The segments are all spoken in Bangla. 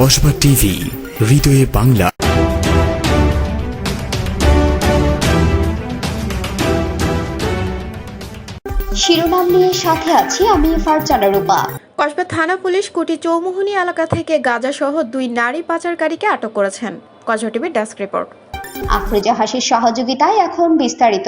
কসবা টিভি হৃদয়ে বাংলা। শিরোনাম নিয়ে সাথে আছি আমি ফারজানা রূপা। কসবা থানা পুলিশ কুটি চৌমুহনী এলাকা থেকে গাঁজাসহ দুই নারী পাচারকারীকে আটক করেছেন। কসবা টিভির ডেস্ক রিপোর্ট। আফরোজা হাসির সহযোগিতায় এখন বিস্তারিত।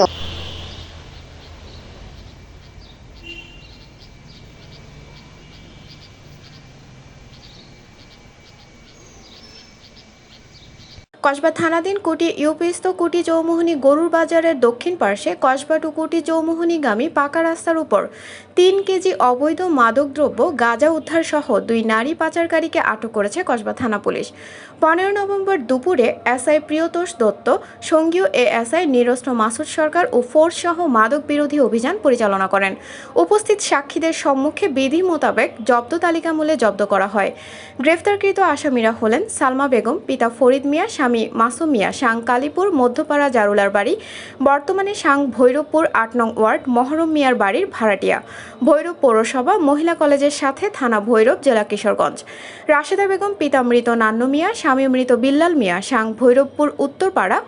কসবা থানাধীন কুটি ইউপিস্ত কুটি চৌমুহনী গরুর বাজারের দক্ষিণ পার্শ্বে কসবা টু কুটি চৌমুহনীগামী পাকা রাস্তার উপর তিন কেজি অবৈধ মাদকদ্রব্য গাঁজা উদ্ধার সহ দুই নারী পাচারকারীকে আটক করেছে কসবা থানা পুলিশ। পনেরো নভেম্বর দুপুরে এসআই প্রিয়তোষ দত্ত সঙ্গীয় এএসআই নিরস্ত্র মাসুদ সরকার ও ফোর্স সহ মাদক বিরোধী অভিযান পরিচালনা করেন। উপস্থিত সাক্ষীদের সম্মুখে বিধি মোতাবেক জব্দ তালিকামূলে জব্দ করা হয়। গ্রেফতারকৃত আসামিরা হলেন সালমা বেগম, পিতা ফরিদ মিয়া স্বামী মাসুম মিয়া সাং কালীপুর মধ্যপাড়া জারুলার বাড়ি, বর্তমানে সাং ভৈরবপুর আট নং ওয়ার্ড, মহরম মিয়ার বাড়ির ভাড়াটিয়া। ভৈরব পৌরসভা, মহিলা কলেজের সাথে থানা ভৈরব, জেলা কিশোরগঞ্জ। রাশেদা বেগম পিতা মৃত নান্ন মিয়া, স্বামী মৃত বিল্লাল মিয়া, সাং ভৈরবপুর, উত্তরপাড়া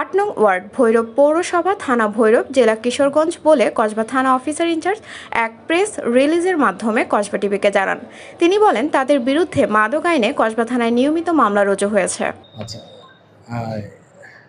আট নং ওয়ার্ড, ভৈরব পৌরসভা, থানা ভৈরব, জেলা কিশোরগঞ্জ বলে কসবা থানা অফিসার ইনচার্জ এক প্রেস রিলিজের মাধ্যমে কসবা টিভিকে জানান। তিনি বলেন, তাদের বিরুদ্ধে মাদক আইনে কসবা থানায় নিয়মিত মামলা রুজু হয়েছে। আচ্ছা